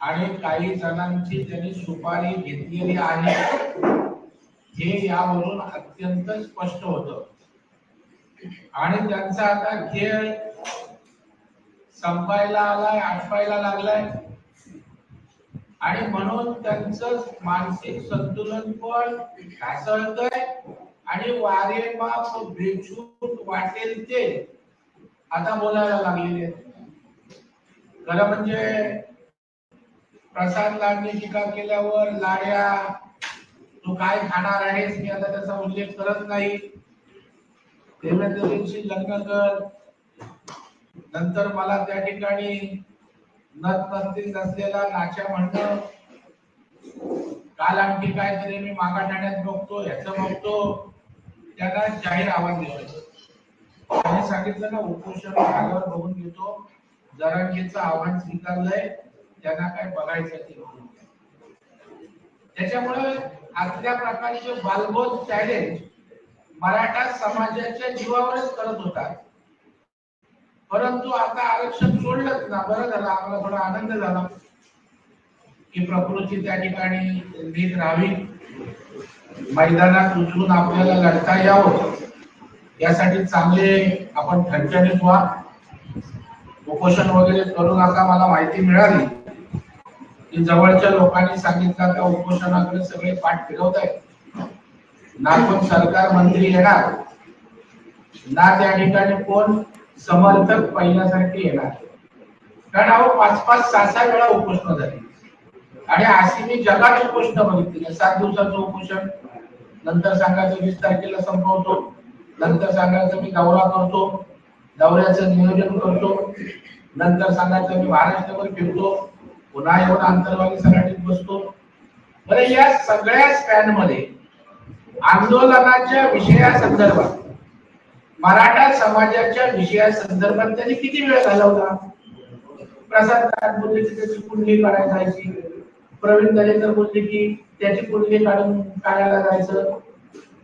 आणि काही जणांची त्यांनी सुपारी घेतलेली आहे. हे यावरून अत्यंत स्पष्ट होत. आणि त्यांचा आता खेळ संपायला आलाय आटपायला लागलाय. आणि म्हणून त्यांचं मानसिक संतुलन पण ढासळतंय आणि वारे माप बेछूट वाटेल ते आता बोलायला लागलेले आहेत. खरं म्हणजे प्रसाद लाडने टीका केल्यावर लाड्या तू काय खाणार आहेस? मी आता त्याचा उल्लेख करत नाही. देवेंद्रजींशी लग्न कर. नंतर मला त्या ठिकाणी नत नसतील नसलेला नाच्या म्हणणं काल आणखी काहीतरी मी मागा ठाण्यात बघतो ह्याचं बघतो त्यांना जाहीर आवाज दिलं त्यांनी सांगितलं ना उपोषण झाल्यावर बघून घेतो. जरांगीचं आव्हान स्वीकारलंय त्यांना काय बघायचं ते त्याच्यामुळे आतल्या प्रकारचे बालबोध चॅलेंज मराठा समाजाच्या जीवावरच करत होता परंतु आता आरक्षण सोडलंच ना बरं झालं आम्हाला थोडा आनंद झाला. की प्रकृती त्या ठिकाणी नीट राहावी. मैदानात उतरून आपल्याला लढता यावं. यासाठी चांगले आपण ठणठणीत व्हा. उपोषण वगैरे करू नका मला माहिती मिळाली. की जवळच्या लोकांनी सांगितलं का उपोषणाकडे सगळे पाठ फिरवत आहेत. ना कोण सरकार मंत्री येणार ना त्या ठिकाणी कोण समर्थक पहिल्यासारखे येणार. कारण अहो पाच पाच सहा सहा वेळा उपोषण झाली. आणि अशी मी जगात उपोषण बघितली. सात दिवसाचं उपोषण. नंतर सांगायचं वीस तारखेला संपवतो. नंतर सांगायचं मी दौरा करतो. दौऱ्याचं नियोजन करतो. नंतर सांगायचं मी महाराष्ट्रावर फिरतो. पुन्हा येऊन आंतरवादी सराटीत बसतो. बरं या सगळ्या स्पॅनमध्ये आंदोलनाच्या विषयासंदर्भात मराठा समाजाच्या विषयासंदर्भात त्यांनी किती वेळ घालवला? प्रसाद बोलले की त्याची कुंडली काढायला जायची प्रवीण दरेकर बोलले की त्याची कुंडली काढून काढायला जायचं.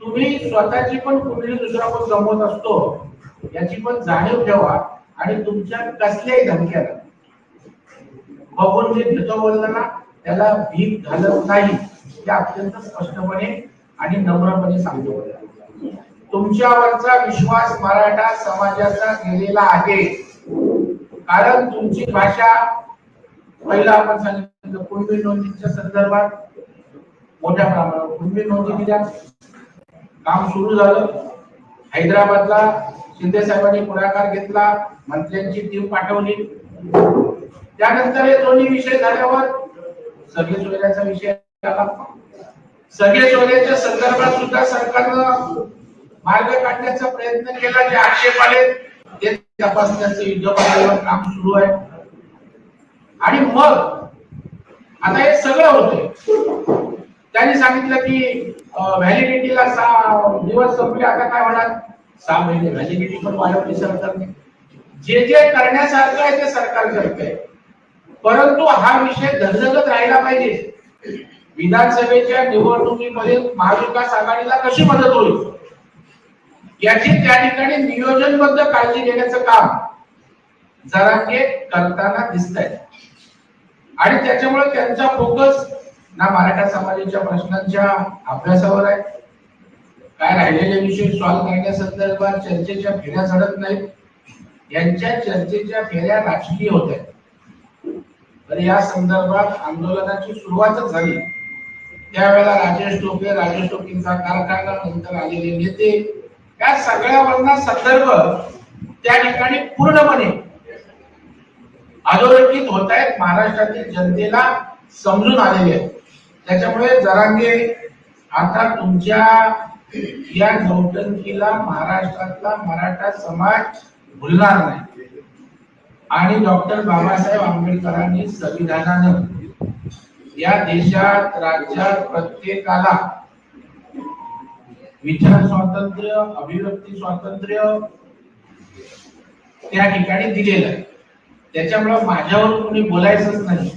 तुम्ही स्वतःची पण कुंडली दुसरा कोण जमवत असतो? याची पण जाणीव ठेवा आणि तुमच्या कसल्याही धमक्याला. बघून जे घेतो बोललं ना त्याला भीक घालत नाही हे अत्यंत स्पष्टपणे आणि नम्रपणे सांगतो तुमच्यावरचा विश्वास मराठा समाजाचा गेलेला आहे. कारण तुमची भाषा पहिला आपण सांगितलं कुणबी नोंदीच्या संदर्भात मोठ्या प्रमाणावर कुणबी नोंदी दिल्या. काम सुरू झालं. हैदराबादला शिंदे साहेबांनी पुढाकार घेतला मंत्र्यांची टीम पाठवली. त्यानंतर हे दोन्ही विषय झाल्यावर सगळे सोयऱ्याचा विषय आला. सगळे सोयऱ्याच्या संदर्भात सुद्धा सरकारनं मार्ग काढण्याचा प्रयत्न केला जे आक्षेप आले ते तपासण्याचं युद्ध पातळीवर काम सुरू आहे. आणि मग आता हे सगळं होतंय. त्यांनी सांगितलं की व्हॅलिडिटीला सहा दिवस संपले. आता काय होणार? सहा महिने. व्हॅलिडिटी पण वाढवली सरकारने. जे जे करण्यासारखं आहे ते सरकार करतंय परंतु हा विषय धगधगत राहिला पाहिजे. विधानसभेच्या निवडणुकीमध्ये महाविकास आघाडीला कशी मदत होईल? याची त्या ठिकाणी नियोजनबद्ध काळजी घेण्याचं काम जरांगे करताना दिसत आहे आणि त्याच्यामुळे त्यांचा फोकस ना मराठा समाजाच्या प्रश्नांच्या अभ्यासावर आहे. काय राहिलेले विषय सॉल्व्ह करण्यासंदर्भात चर्चेच्या फेऱ्या झडत नाहीत. यांच्या चर्चेच्या फेऱ्या राजकीय होत आहेत. तर या संदर्भात आंदोलनाची सुरुवातच झाली. त्यावेळेला राजेश टोपे राजेश टोपेंचा कारखाना नंतर आलेले नेते. या सगळ्यावरना संदर्भ त्या ठिकाणी पूर्णपणे अधोरेखित होत आहेत. महाराष्ट्रातील जनतेला समजून आलेले आहेत. त्याच्यामुळे जरांगे आता तुमच्या या नौटंकीला महाराष्ट्रातला मराठा समाज भुलणार नाही. आणि डॉक्टर बाबासाहेब आंबेडकरांनी संविधानानं या देशात राज्यात प्रत्येकाला विचार स्वातंत्र्य अभिव्यक्ती स्वातंत्र्य त्या ठिकाणी दिलेलं आहे. त्याच्यामुळे माझ्यावर कोणी बोलायचंच नाही.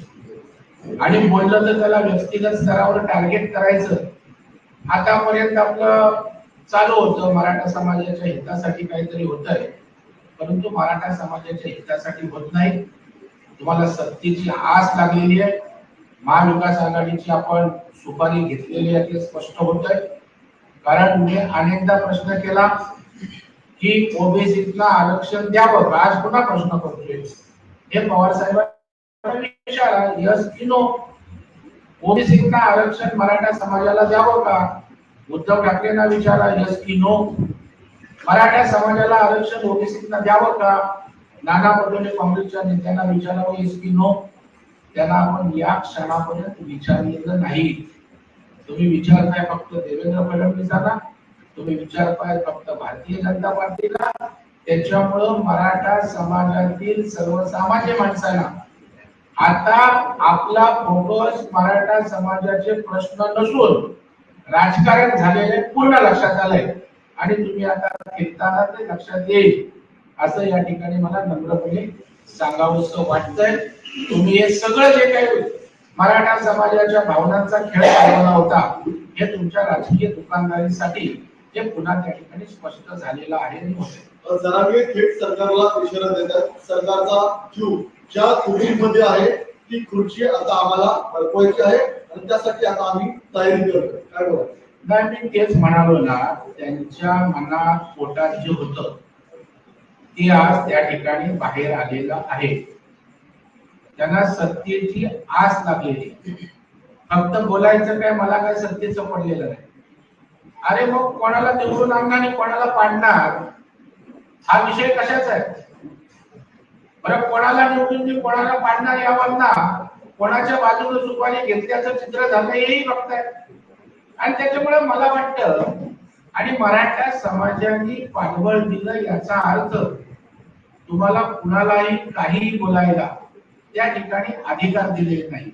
आणि बोललं तर त्याला व्यक्तिगत स्तरावर टार्गेट करायचं. आतापर्यंत आपलं चालू होतं मराठा समाजाच्या हितासाठी काहीतरी होत आहे परंतु मराठा समाजाच्या हितासाठी होत नाही. तुम्हाला सत्तेची आस लागलेली आहे. महाविकास आघाडीची आपण सुपारी घेतलेली आहे ते स्पष्ट होत आहे कारण मी अनेकदा प्रश्न केला की ओबीसीतला आरक्षण द्यावं आज पुन्हा प्रश्न करतोय. हे पवार साहेबांना विचारा आरक्षण मराठा समाजाला द्यावं का? उद्धव ठाकरेंना विचारा यस की नो मराठा समाजाला आरक्षण ओबीसीला द्यावं का? नाना पटोले काँग्रेसच्या नेत्यांना विचारावं यस की नो त्यांना आपण या क्षणापर्यंत विचारलेलं नाही. तुम्ही विचारताय फक्त देवेंद्र फडणवीसांना तुम्ही विचारताय फक्त भारतीय जनता पार्टीला. त्याच्यामुळं मराठा समाजातील सर्वसामान्य माणसाला आता आपला फोकस मराठा समाजाचे प्रश्न नसून राजकारण झालेले पूर्ण लक्षात आलंय. आणि तुम्ही आता फिरताना ते लक्षात येईल असं या ठिकाणी मला नम्रपणे सांगावंसं वाटतंय. तुम्ही हे सगळं जे काही मराठा समाजाच्या भावनांचा खेळ चालवला होता हे तुमच्या राजकीय दुकानदारीसाठी हे पुन्हा त्या ठिकाणी स्पष्ट झालेलं आहे आणि होतंय. थेट सरकारला इशारा देतात सरकारचा जीव ज्या खुर्चीमध्ये आहे ती खुर्ची आता आम्हाला अडकवायची आहे आणि त्यासाठी आता आम्ही तयारी करतोय. काय बोला नाही मी तेच म्हणालो ना त्यांच्या मनात पोटात जे होतं ते आज त्या ठिकाणी बाहेर आलेलं आहे. त्यांना सत्तेची आस लागलेली. फक्त बोलायचं काय मला काय सत्तेचं पडलेलं नाही. अरे मग कोणाला निवडून आणणार आणि कोणाला पाडणार? हा विषय कशाचा आहे? बरं कोणाला निवडून मी कोणाला पाडणार यावरना कोणाच्या बाजूने सुपारी घेतल्याचं चित्र झालं हेही बघताय. आणि त्याच्यामुळे मला वाटतं आणि मराठा समाजाने पाठबळ दिलं याचा अर्थ तुम्हाला कुणालाही काहीही बोलायला त्या ठिकाणी अधिकार दिलेले नाही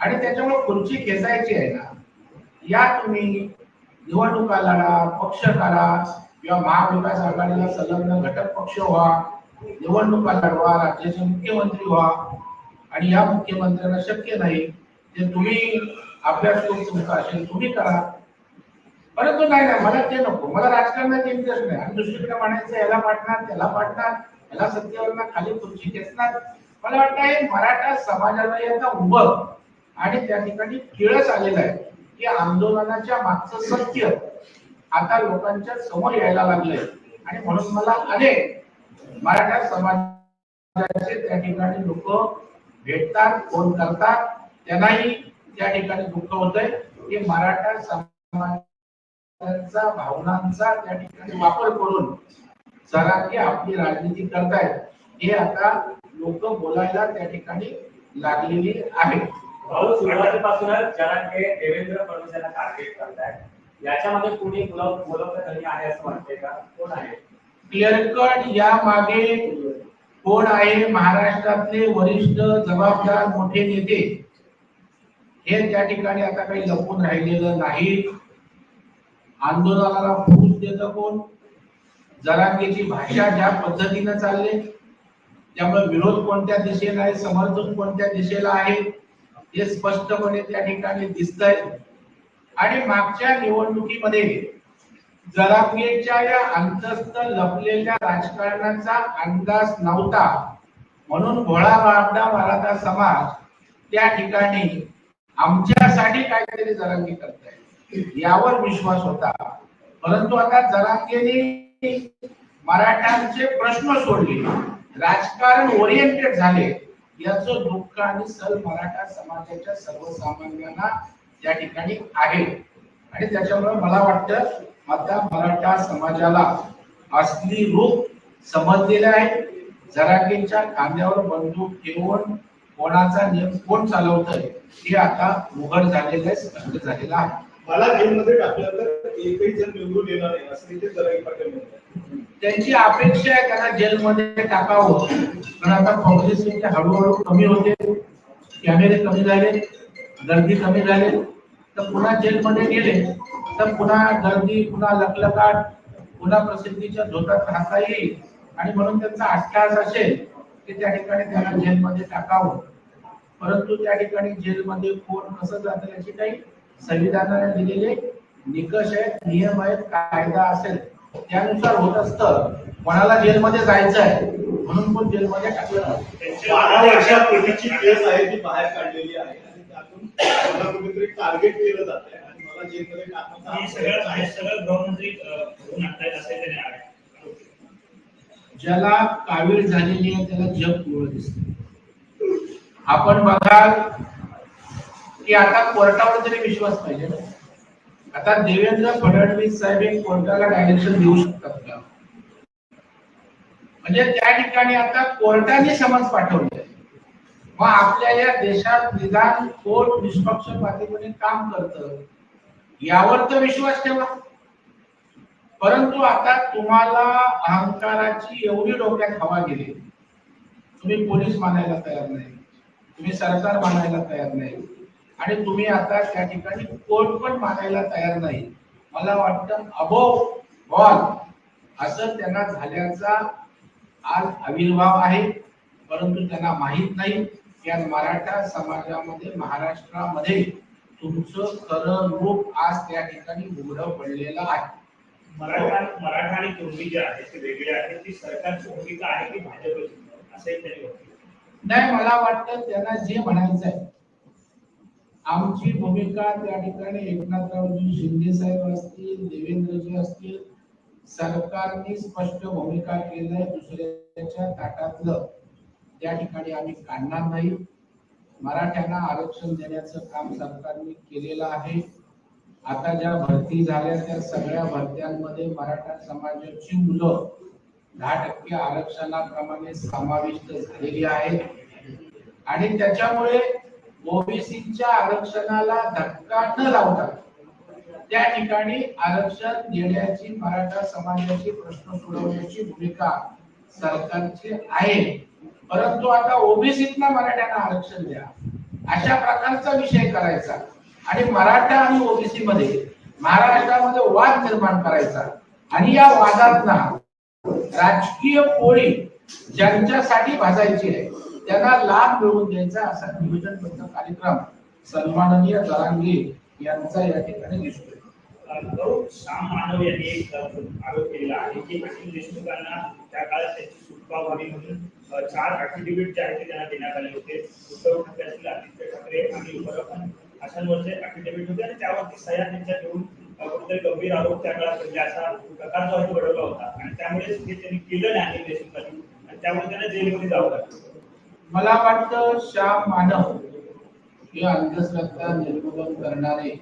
आणि त्याच्यामुळे खुर्ची खेचायची आहे ना. या तुम्ही निवडणुका लढा पक्ष करा किंवा महाविकास आघाडीला संलग्न घटक पक्ष व्हा निवडणुका लढवा राज्याचे मुख्यमंत्री व्हा. आणि या मुख्यमंत्र्यांना शक्य नाही ते तुम्ही अभ्यास करून तुमचा असेल तुम्ही करा. परंतु नाही नाही मला ते नको. मला राजकारणात इंटरेस्ट नाही. आणि दुसरीकडे म्हणायचं याला पाडणार त्याला पाडणार याला सत्तेवर खाली खुर्ची खेचणार. मला वाटतं हे मराठा समाजाला याचा उभं आणि त्या ठिकाणी किळस आलेला आहे. की आंदोलनाच्या मागचं सत्य. आता लोकांच्या समोर यायला लागलंय. आणि म्हणून मला अनेक मराठा समाजाचे त्या ठिकाणी लोक भेटतात फोन करतात. त्यांनाही त्या ठिकाणी दुःख होतंय. की मराठा समाजाचा भावनांचा त्या ठिकाणी वापर करून सरांनी आपली राजनीती करतायत हे आता लोक बोलायला त्या ठिकाणी लागलेली आहे भाऊ सुरुवातीपासूनच जरांगे देवेंद्र फडणवीस यांना टार्गेट करतायत. याच्यामध्ये कोणी मुलं आहे असं वाटतंय का? कोण आहे? क्लिअर कट या मागे कोण आहे? महाराष्ट्रातले वरिष्ठ जबाबदार मोठे नेते. हे त्या ठिकाणी आता काही लपून राहिलेलं नाही. आंदोलनाला फूस देत कोण? जरांगीची भाषा ज्या पद्धतीनं चालले त्यामुळे विरोध कोणत्या दिशेला आहे? समर्थन कोणत्या दिशेला आहे? हे स्पष्टपणे त्या ठिकाणी दिसतंय. आणि मागच्या निवडणुकीमध्ये जरांगेच्या या अंतस्थ लपलेल्या राजकारणाचा अंदाज नव्हता. म्हणून भोळा बाबडा मराठा समाज त्या ठिकाणी आमच्यासाठी काहीतरी जरांगे करताय यावर विश्वास होता. परंतु आता जरांगेने मराठ्यांचे प्रश्न सोडले. राजकारण ओरिएंटेड झाले. याचं दुःख आणि सल मराठा समाजाच्या सर्वसामान्यांना त्या ठिकाणी आहे. आणि त्याच्यामुळे मला वाटतं आता मराठा समाजाला असली रूप समजलेले आहे. जरागींच्या खांद्यावर बंदूक ठेवून कोणाचा नियम कोण चालवतंय हे आता उघड झालेलं आहे स्पष्ट झालेलं आहे. मला जेलमध्ये टाकलं तर एकही जण निवडून येणार नाही असं इथे जरांगे पाटील म्हणतात. त्यांची अपेक्षा आहे त्यांना जेलमध्ये टाकावं. पण आता काँग्रेस हळूहळू कमी होते कॅमेरे कमी झाले. गर्दी कमी झाली तर पुन्हा जेलमध्ये गेले तर पुन्हा गर्दी पुन्हा लकलकाट पुन्हा प्रसिद्धीच्या धोतात राहता येईल. आणि म्हणून त्यांचा अट्टास असेल की त्या ठिकाणी त्याला जेलमध्ये टाकावं. परंतु त्या ठिकाणी जेलमध्ये कोण कसं जातं याची काही संविधानाने दिलेले निकष आहेत नियम आहेत कायदा असेल त्यानुसार होत असतं. कोणाला जेलमध्ये जायचं आहे म्हणून पण जेलमध्ये टाकलं बारा वर्षापूर्वीची केस आहे ती बाहेर काढलेली आहे. मला कुठेतरी टार्गेट केलं जात आहे आणि मला जेलमध्ये टाकण्याचा सगळं सगळं गृहमंत्री आणतायत असे त्याने ज्याला कावीळ झालेली आहे त्याला जग पिवळं दिसत आपण बघाल की आता कोर्टावर तरी विश्वास पाहिजे ना. आता देवेंद्र फडणवीस साहेब हे कोर्टाला डायरेक्शन देऊ शकतात का? म्हणजे त्या ठिकाणी आता कोर्टाने समज पाठवले मग आपल्या या देशात निदान कोर्ट निष्पक्षपातीपणे काम करतं. यावर तर विश्वास ठेवा. परंतु आता तुम्हाला अहंकाराची एवढी डोक्यात हवा गेली. तुम्ही पोलीस मानायला तयार नाही. तुम्ही सरकार मानायला तयार नाही. आणि तुम्ही आता त्या ठिकाणी कोर्ट पण मानायला तयार नाही. मला वाटतं अबो बॉल असं त्यांना झाल्याचा आज आविर्भाव आहे. परंतु त्यांना माहीत नाही. आज मराठा समाजामध्ये महाराष्ट्रामध्ये तुमचं खरं रूप आज त्या ठिकाणी उघडं पडलेलं आहे. मराठा मराठा आणि कुणबी जे आहेत ते वेगळे आहेत. ती सरकारची भूमिका आहे की भाजपची? असंही त्यांनी म्हटलं नाही मला वाटतं त्यांना जे म्हणायचं आहे आमची भूमिका त्या ठिकाणी एकनाथरावजी शिंदे साहेब असतील देवेंद्रजी असतील सरकारने स्पष्ट भूमिका केलंय दुसऱ्याच्या ताटातलं. त्या ठिकाणी आम्ही काढणार नाही मराठ्यांना आरक्षण देण्याचं काम सरकारने केलेलं आहे. आता ज्या भरती झाल्या त्या सगळ्या भरत्यांमध्ये मराठा समाजाची मुलं दहा टक्के आरक्षणाप्रमाणे समाविष्ट झालेली आहेत. आणि त्याच्यामुळे ओबीसीच्या आरक्षणाला धक्का न लावता त्या ठिकाणी आरक्षण देण्याची मराठा समाजाची प्रश्न सोडवण्याची भूमिका सरकारची आहे. परंतु आता ओबीसीतल्या मराठ्यांना आरक्षण द्या. अशा प्रकारचा विषय करायचा. आणि मराठा आणि ओबीसी मध्ये महाराष्ट्रामध्ये वाद निर्माण करायचा. आणि या वादातना राजकीय पोळी ज्यांच्यासाठी भाजायची आहे त्यांना लाभ मिळवून द्यायचा असा नियोजनबद्ध कार्यक्रम सन्माननीय जरांगे यांचा या ठिकाणी दिसतोय. श्याम मानव यांनी एक आरोप केलेला आहे की अनिल देशमुखांना त्या काळात त्यांची सुटका व्हावी म्हणून चार अफिडेव्हिट जे आहेत ते त्यांना देण्यात आले होते. उद्धव ठाकरे असतील आदित्य ठाकरे आणि अशांवरचे होते आणि त्यावरती सह्या त्यांच्या घेऊन कुठेतरी गंभीर आरोप त्या काळात म्हणजे असा प्रकार जो आहे घडवला होता. आणि त्यामुळे हे त्यांनी केलं नाही अनिल देशमुखांनी. आणि त्यामुळे त्यांना जेलमध्ये जावं लागलं. मला वाटतं श्याम मानव हे अंधश्रद्धा निर्मूलन करणारे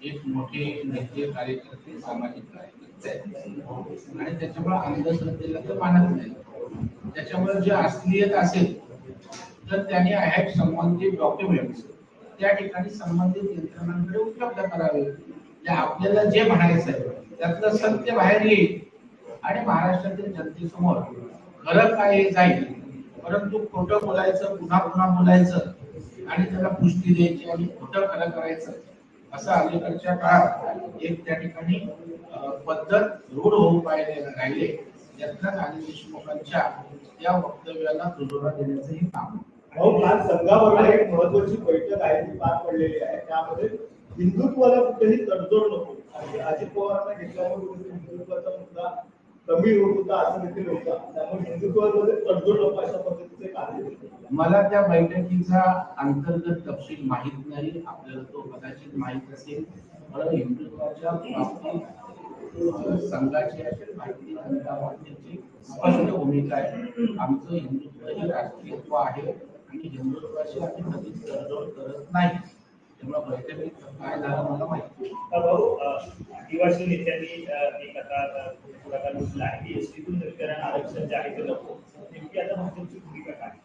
एक मोठे नेते कार्यकर्ते सामाजिक कार्यकर्ते आणि त्याच्यामुळे अंधश्रद्धेला तर मानत नाही. त्याच्यामुळे जे असलीयत असेल तर त्याने ह्या संबंधित डॉक्युमेंट्स त्या ठिकाणी संबंधित यंत्रणांकडे उपलब्ध करावे. म्हणजे आपल्याला जे म्हणायचं आहे त्यातलं सत्य बाहेर येईल. आणि महाराष्ट्रातील जनतेसमोर खरं काय जाईल परंतु खोटं बोलायचं पुन्हा पुन्हा बोलायचं आणि त्याला पुष्टी द्यायची आणि खोटं खरं करायचं असं अलीकडच्या काळात एक त्या ठिकाणी पद्धत रूढ होऊ पाहिले राहिले. यातनं आणि देशमुखांच्या या वक्तव्याला दुजोरा देण्याचं हे काम आहे. काल एक महत्वाची बैठक आहे ती पार पडलेली आहे. त्यामध्ये हिंदुत्वाला कुठेही तडजोड नको. अजित पवारांना घेतल्यामुळे हिंदुत्वाचा मुद्दा कमी होत होता असं देखील होता त्यामुळे हिंदुत्वामध्ये तडजोड लोक अशा पद्धतीचे कार्य मला त्या बैठकीचा अंतर्गत तपशील माहीत नाही आपल्याला तो कदाचित माहीत असेल. पण हिंदुत्वाच्या बाबतीत संघाची अशी भारतीय जनता पार्टीची स्पष्ट भूमिका आहे. आमचं हिंदुत्व हे राष्ट्रीयत्व आहे आणि हिंदुत्वाशी आम्ही कधीच तडजोड करत नाही. त्यामुळे बैठकीत काय झालं मला माहिती भाऊ आदिवासी नेत्यांनी एक आता पुढाकार घेतला आहे दलितांना आरक्षण जे आहे ते नको नेमकी आता भाजपची भूमिका काय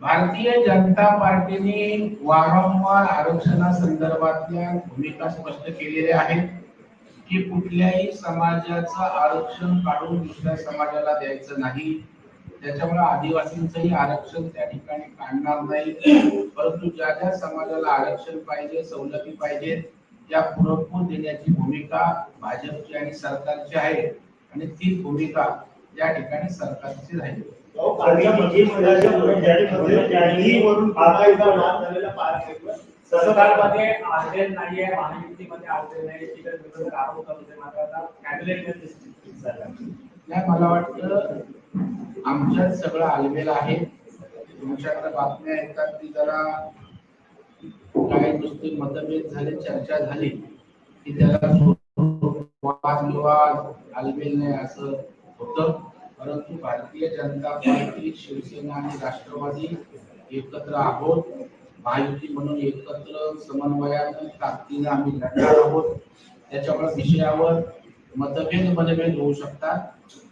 भारतीय जनता पार्टीने वारंवार आरक्षणासंदर्भातल्या भूमिका स्पष्ट केलेल्या आहेत की कुठल्याही समाजाचं आरक्षण काढून दुसऱ्या समाजाला द्यायचं नाही. त्याच्यामुळे आदिवासींचंही आरक्षण त्या ठिकाणी काढणार नाही. परंतु ज्या ज्या समाजाला आरक्षण पाहिजे सवलती पाहिजे त्या पुरेपूर देण्याची भूमिका भाजपची आणि सरकारची आहे. आणि ती भूमिका या ठिकाणी सरकारची राहील. सरकारमध्ये आरक्षण नाहीये महायुतीमध्ये आरक्षण नाही तिकडे विरोधक आरोप करत होते मात्र आता कॅबिनेटमध्ये सरकार नाही मला वाटतं आमच्यात सगळं आलमेल आहे. तुमच्याकडे बातम्या येतात की जरा काय नुसते मतभेद झाले चर्चा झाली की त्याला आलमेल नाही असं होतं. परंतु भारतीय जनता पार्टी शिवसेना आणि राष्ट्रवादी एकत्र आहोत. महायुती म्हणून एकत्र समन्वयाने ताकदीनं आम्ही लढणार आहोत. त्याच्यामुळे विषयावर मतभेद मतभेद होऊ शकतात.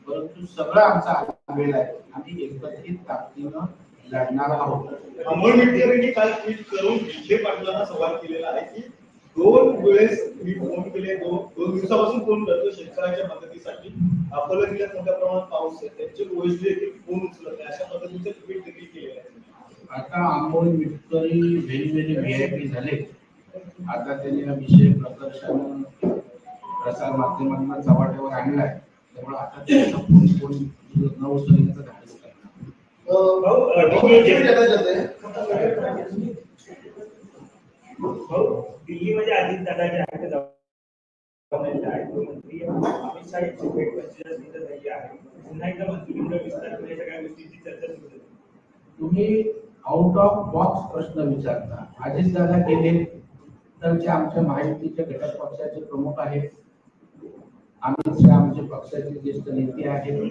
परंतु सगळं आमचा आलमेल आहे. आम्ही एकत्रित ताकदीनं लढणार आहोत. अमोल मिटकर यांनी काल ट्विट करून विखे पाटलांना सवाल केलेला आहे की दोन वेळेस मी फोन केले दोन दोन दिवसापासून फोन करतो शेतकऱ्याच्या मदतीसाठी. अकोला जिल्ह्यात मोठ्या प्रमाणात पाऊस आहे. त्यांचे ओएसडी देखील फोन उचलत नाही. अशा पद्धतीचं ट्विट देखील केलेलं आहे. आता Amol Mitkari very very VIP झाले. आता त्यांनी हा विषय प्रकर्षानं प्रसार माध्यमांना चव्हाट्यावर आणलाय. त्यामुळे आता त्याचा फोन कोण न उचलण्याचं धाडस करणार भाऊ, अ, दिल्ली- जाते. भाऊ दिल्लीमध्ये अजित दादा जे आहेत. ते जाऊन आहेत मंत्री अमित शाह यांची भेट पंचेचाळीस मिनिटं झाली आहे. पुन्हा एकदा मंत्रिमंडळ विस्तार या सगळ्या गोष्टींची चर्चा सुरू झाली तुम्ही आउट ऑफ बॉक्स प्रश्न विचारता. अजित दादा गेले तर जे आमच्या महायुतीचे घटक पक्षाचे प्रमुख आहेत अमित शहा आमचे पक्षाचे ज्येष्ठ नेते आहेत.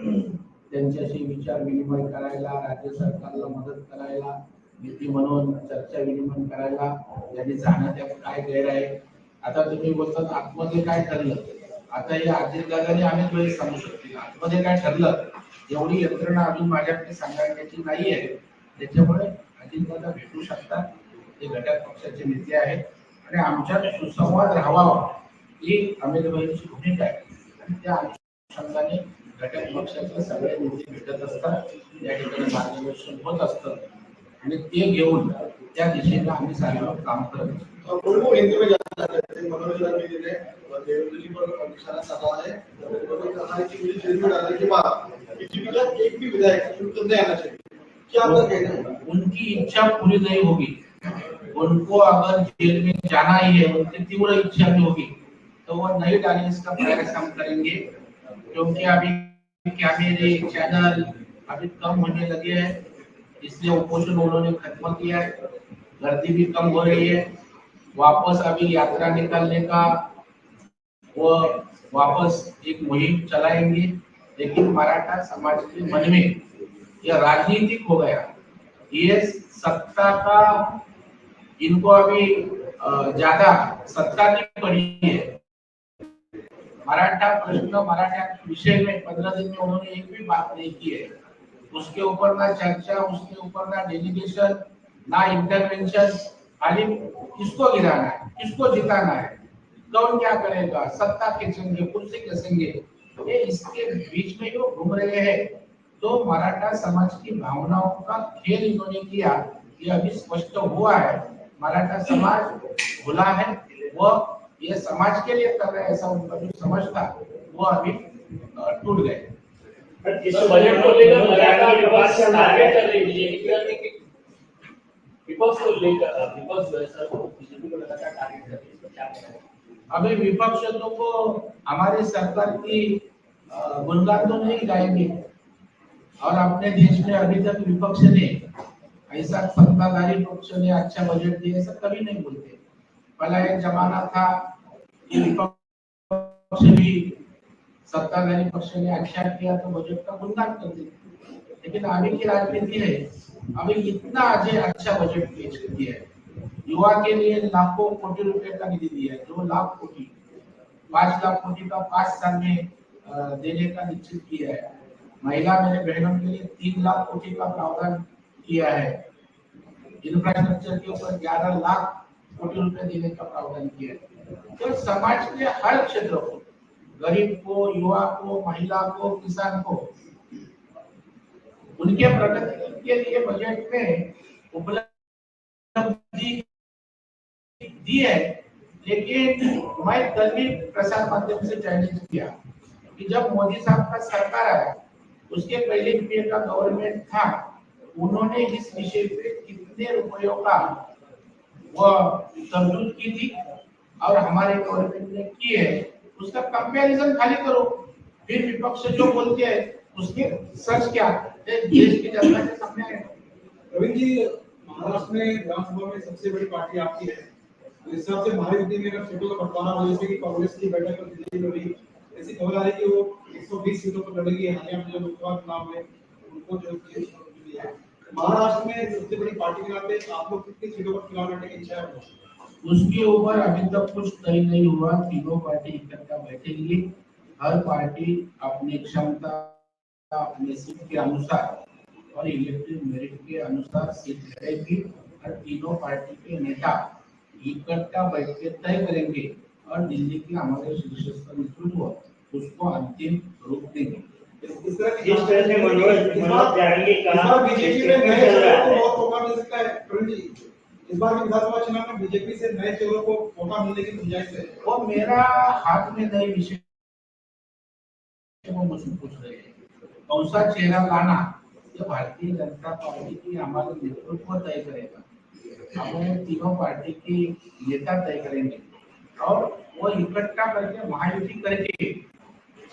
त्यांच्याशी विचार विनिमय करायला राज्य सरकारला मदत करायला नीती म्हणून चर्चा विनिमय करायला यांनी जाणं त्यात काय गैर आहे? आता तुम्ही बोलतात आतमध्ये काय ठरलं? आता हे अजित दादाने अनेक वेळेस सांगू शकतील आतमध्ये काय ठरलं? एवढी यंत्रणा अजून माझ्याकडे सांगण्याची नाही आहे त्याच्यामुळे अजित दादा भेटू शकतात. ते घटक पक्षाचे नेते आहेत. आणि आमच्यात सुसंवाद राहावा. ही अमित भाईंची भूमिका आहे. आणि त्या अनुषंगाने घटक पक्षाचे सगळे नेते भेटत असतात. या ठिकाणी मार्गदर्शन होत असतं. आणि ते घेऊन त्या दिशेने आम्ही सारे काम करत नहीं. उनकी इच्छा पूरी नहीं होगी. उनको अगर जेल में जाना ही है उनकी तीव्र इच्छा भी होगी. तो वो नहीं डालने इसका प्रयास हम करेंगे क्योंकि अभी कैमरे चैनल अभी कम होने लगे हैं, इसलिए उपोषण उन्होंने खत्म किया है गर्दी भी कम हो रही है। वापस अभी यात्रा निकालने का वो वापस एक मुहिम चलाएँगे, लेकिन मराठा समाज के मन में यह राजनीतिक हो गया। ये सत्ता का इनको अभी ज़्यादा सत्ता की पड़ी है। मराठा प्रश्न, मराठा विषय में पंद्रह दिन में उन्होंने एक भी बात नहीं की है। उसके ऊपर ना चर्चा, उसके ऊपर ना डेलीगेशन ना इंटरवेंशन खाली किसको गिराना है, किसको जिताना है, कौन क्या करेगा, सत्ता खींचेंगे, कुर्सी खींचेंगे ये इसके बीच में जो घूम रहे हैं तो मराठा समाज की भावनाओं का खेल इन्होंने किया, ये अभी स्पष्ट हुआ है। मराठा समाज भूला है, वो ये समाज के लिए कर रहे हैं ऐसा उनका जो समझ था वो अभी टूट गए। इस बजट को लेकर मराठा विपक्ष टारगेट कर रही है बीजेपी करने के विपक्ष को लेकर विपक्ष जो है सर वो बीजेपी को लगातार टारगेट कर रही है इसको क्या कहना अभी विपक्ष तो को हमारी सरकार की गुणगान तो नहीं गाएँगे। और अपने देश में अभी तक विपक्ष ने ऐसा सत्ताधारी पक्ष ने अच्छा बजट दिया ऐसा कभी नहीं बोलते। पहला एक जमाना था विपक्ष भी सत्ताधारी पक्ष ने अच्छा किया तो बजट का गुणगान करते थे लेकिन अभी की राजनीति है, अभी इतना अजय अच्छा बजट पेश किया है। युवा के लिए लाखों कोटि रुपए का निधि दिया है, दो लाख कोटि। पाँच लाख कोटि का पाँच साल में देने का निश्चित किया है। महिला मेरे बहनों के लिए तीन लाख कोटि का प्रावधान किया है। इंफ्रास्ट्रक्चर के ऊपर ग्यारह लाख कोटि रुपए देने का प्रावधान किया है। तो समाज के हर क्षेत्र को, गरीब को, युवा को, महिला को, किसान को, उनके प्रगति के लिए बजट में उपलब्धि दी है, लेकिन मैं कल भी प्रसार माध्यम से चैलेंज किया कि जब मोदी साहब का सरकार आया, उसके पहले का गवर्नमेंट था, उन्होंने इस विषय पे कितने रुपयों का वह की थी और हमारे गवर्नमेंट ने की है, उसका कंपैरिजन खाली करो। फिर विपक्ष जो बोलते हैं, उसके सच क्या देश की जनता के सामने रविंद्र जी, महाराष्ट्र में विधानसभा में सबसे बड़ी पार्टी आपकी है। तो इस हिसाब से महायुति में अगर सीटों का बंटवारा हो, जैसे कि कांग्रेस की बैठक में दिल्ली में हुई, ऐसी खबर आ रही कि वो 120 सीटों पर लड़ेगी, हालिया में जो लोकसभा चुनाव में उनको जो है महाराष्ट्र में सबसे बड़ी पार्टी के नाते आप लोग कितनी सीटों पर चुनाव लड़ने की इच्छा है? उसके ऊपर अभी तक कुछ तय नहीं हुआ तीनों पार्टी इकट्ठा बैठेंगी हर पार्टी अपनी क्षमता अपने सीट के अनुसार और इलेक्टेड मेरिट के अनुसार सीट लड़ेगी और तीनों पार्टी के नेता इकट्ठा बैठ के तय करेंगे और दिल्ली के हमारे शीर्षस्थ नेतृत्व उसको अंतिम रूप देंगे इस तरह से मनोज मनोज जाएँगे बार बीजेपी में नए है बहुत मौका मिल है जी इस बार विधानसभा चुनाव में बीजेपी से नए चेहरों को मौका मिलने की गुंजाइश है। वो मेरा हाथ में नए विषय पूछ रहे हैं। कौन सा चेहरा लाना ये भारतीय जनता पार्टी की हमारे नेतृत्व तय करेगा? हमें तीनों पार्टी के नेता तय करेंगे। और वो इकट्ठा करके महायुति करके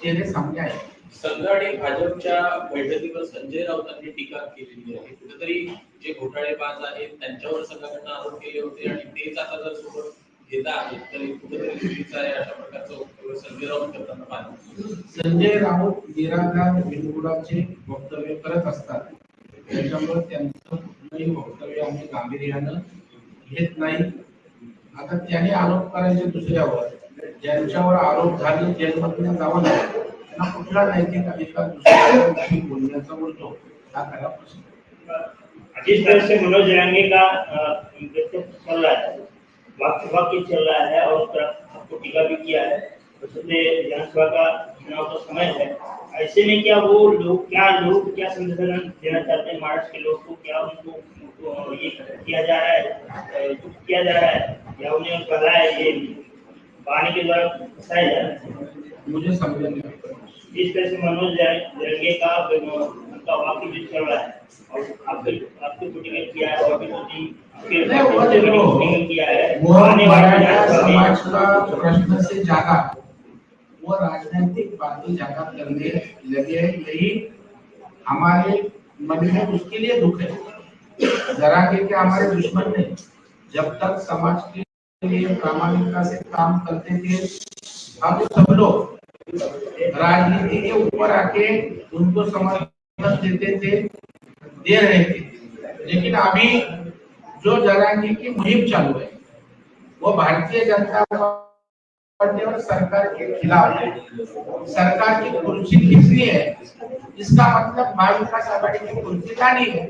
चेहरे सामने आए संघ आणि भाजपच्या बैठकीवर संजय राऊतांनी टीका केलेली आहे. कुठेतरी जे घोटाळेबाज आहेत त्यांच्यावर संघाकडनं आरोप केले होते आणि तेच आता जर सोबत घेत आहेत तर कुठेतरी चुकीचं आहे अशा प्रकारचं वक्तव्य संजय राऊत करताना पाहिजे संजय राऊत निराधार बिनबुडाचे वक्तव्य करत असतात. त्याच्यामुळे त्यांचं कुठलंही वक्तव्य आम्ही गांभीर्यानं घेत नाही. आता त्याने आरोप करायचे दुसऱ्यावर. ज्यांच्यावर आरोप झाले जेलमधून जावं लागतं त्यांना कुठला नैतिक अधिकार दुसऱ्याशी बोलण्याचा उरतो हा खरा प्रश्न? जिस तरह से मनोज जाएँगे का चल रहा है वाक्य वाक्य चल रहा है और उस तरफ़ आपको टीका भी किया है विधानसभा का चुनाव का समय है ऐसे में क्या वो लोग क्या लोग क्या संदेश देना चाहते हैं? महाराष्ट्र के लोग को क्या उनको ये किया जा रहा है दुख किया जा रहा है या उन्हें कहा है ये पानी के द्वारा फंसाया जा रहा है? मुझे समझ नहीं जिस तरह से मनोज जरंगे का उनका वाक्य जो चल रहा है और आपके आपके मीटिंग किया है और भी किया है समाज का प्रश्न से ज़्यादा वो राजनीतिक बातें ज़्यादा करने लगे हैं यही हमारे मन में उसके लिए दुख है। जरा के क्या हमारे दुश्मन नहीं जब तक समाज के लिए प्रामाणिकता से काम करते थे हम सब लोग राजनीति के ऊपर आके उनको समर्थन देते थे, दे रहे थे। लेकिन अभी जो जरांगी की मुहिम चालू है, वो भारतीय जनता पार्टी और सरकार के खिलाफ है। सरकार की कुर्सी खींचनी है, इसका मतलब महाविकास आघाड़ी की कुर्सी लानी है।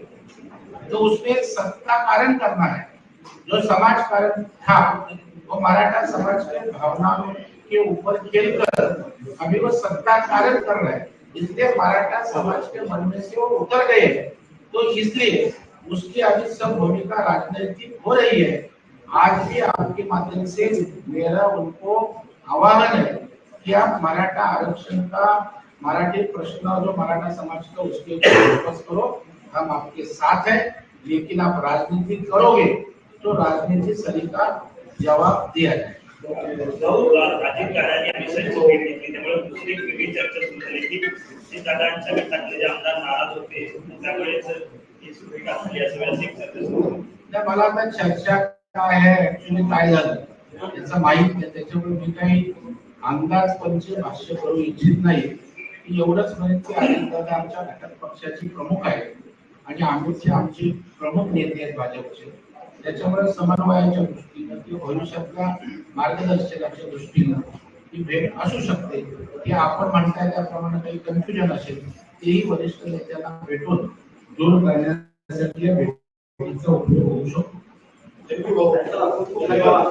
तो उसमें सत्ता कारण करना है। जो समाज कारण था, वो मराठा समाज के भावनाओं के ऊपर खेलकर अभी वो सत्ता कारण कर रहे है। इसलिए मराठा समाज के मन में से वो उतर गए तो इसलिए उसकी अभी सब भूमिका राजनीतिक हो रही है। आज भी आपके माध्यम से मेरा उनको आह्वान है कि आप मराठा आरक्षण का, मराठी प्रश्न जो मराठा समाज का उसके ऊपर करो। हम आपके साथ हैं, लेकिन आप राजनीति करोगे तो राजनीति सलीका जवाब दिया जाए राजीव दादांनी आम्ही सचिव घेतली त्यामुळे दुसरी एक वेगळी चर्चा सुरू झाली की ते दादांच्या गटातले जे आमदार नाराज होते त्यामुळे मला आता चर्चा काय आहे म्हणजे काय झालं त्याचं माहीत नाही. त्याच्यामुळे मी काही अंदाज पंचे भाष्य करू इच्छित नाही. एवढंच म्हणेन की अजितदादा आमच्या घटक पक्षाची प्रमुख आहे आणि आम्ही आमचे प्रमुख नेते आहेत भाजपचे. त्याच्यामुळे समन्वयाच्या दृष्टीनं किंवा भविष्यातल्या मार्गदर्शनाच्या दृष्टीनं ही भेट असू शकते. की आपण म्हणताय त्याप्रमाणे काही कन्फ्युजन असेल तेही वरिष्ठ नेत्यांना भेटून दूर करण्यासाठी या भेटीचा उपयोग होऊ शकतो. धन्यवाद